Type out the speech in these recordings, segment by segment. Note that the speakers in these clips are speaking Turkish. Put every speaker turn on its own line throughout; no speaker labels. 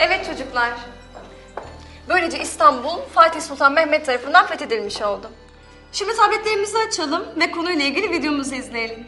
Evet çocuklar. Böylece İstanbul Fatih Sultan Mehmet tarafından fethedilmiş oldu. Şimdi tabletlerimizi açalım ve konuyla ilgili videomuzu izleyelim.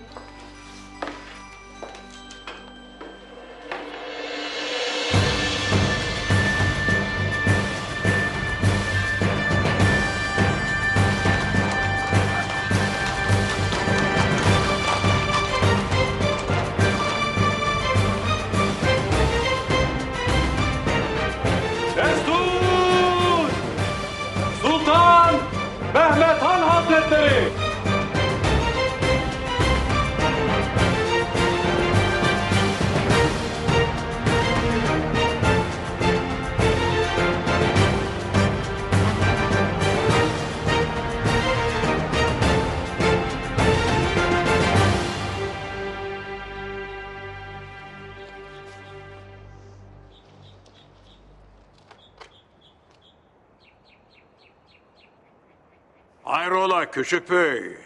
Hayrola küçük bey?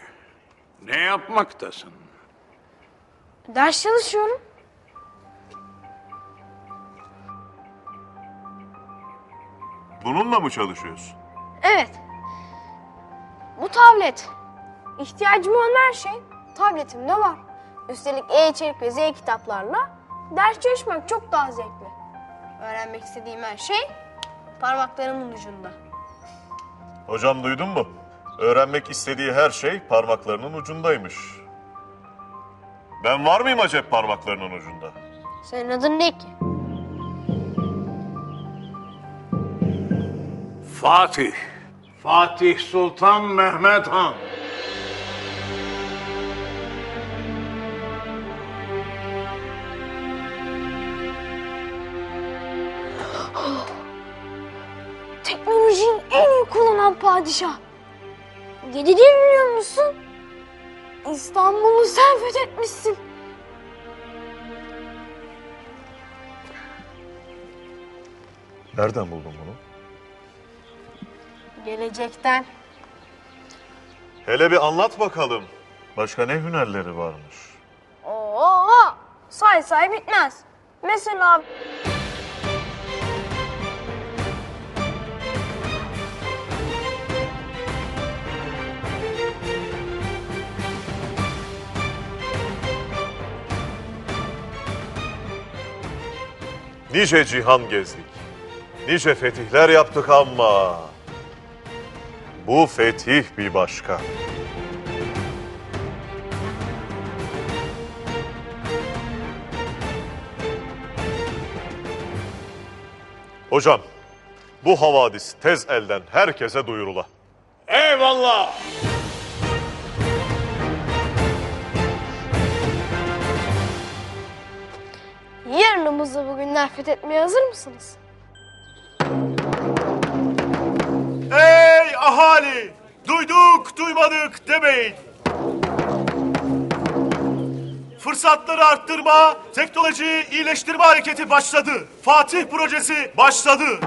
Ne yapmaktasın?
Ders çalışıyorum.
Bununla mı çalışıyorsun?
Evet. Bu tablet. İhtiyacım olan her şey tabletimde var. Üstelik e-içerik ve z-kitaplarla ders çalışmak çok daha zevkli. Öğrenmek istediğim her şey parmaklarımın ucunda.
Hocam duydun mu? Öğrenmek istediği her şey parmaklarının ucundaymış. Ben var mıyım acep parmaklarının ucunda?
Senin adın ne ki?
Fatih. Fatih Sultan Mehmet Han.
Teknolojiyi en iyi kullanan padişah. Yedi dil biliyor musun? İstanbul'u sen fethetmişsin.
Nereden buldun bunu?
Gelecekten.
Hele bir anlat bakalım. Başka ne hünerleri varmış?
Oo, say say bitmez. Mesela
Nice cihan gezdik. Nice fetihler yaptık ama... Bu fetih bir başka. Hocam, bu havadis tez elden herkese duyurula.
Eyvallah.
Yarınımızı bugünler fethetmeye hazır mısınız?
Ey ahali! Duyduk, duymadık demeyin. Fırsatları arttırma, teknolojiyi iyileştirme hareketi başladı. Fatih projesi başladı.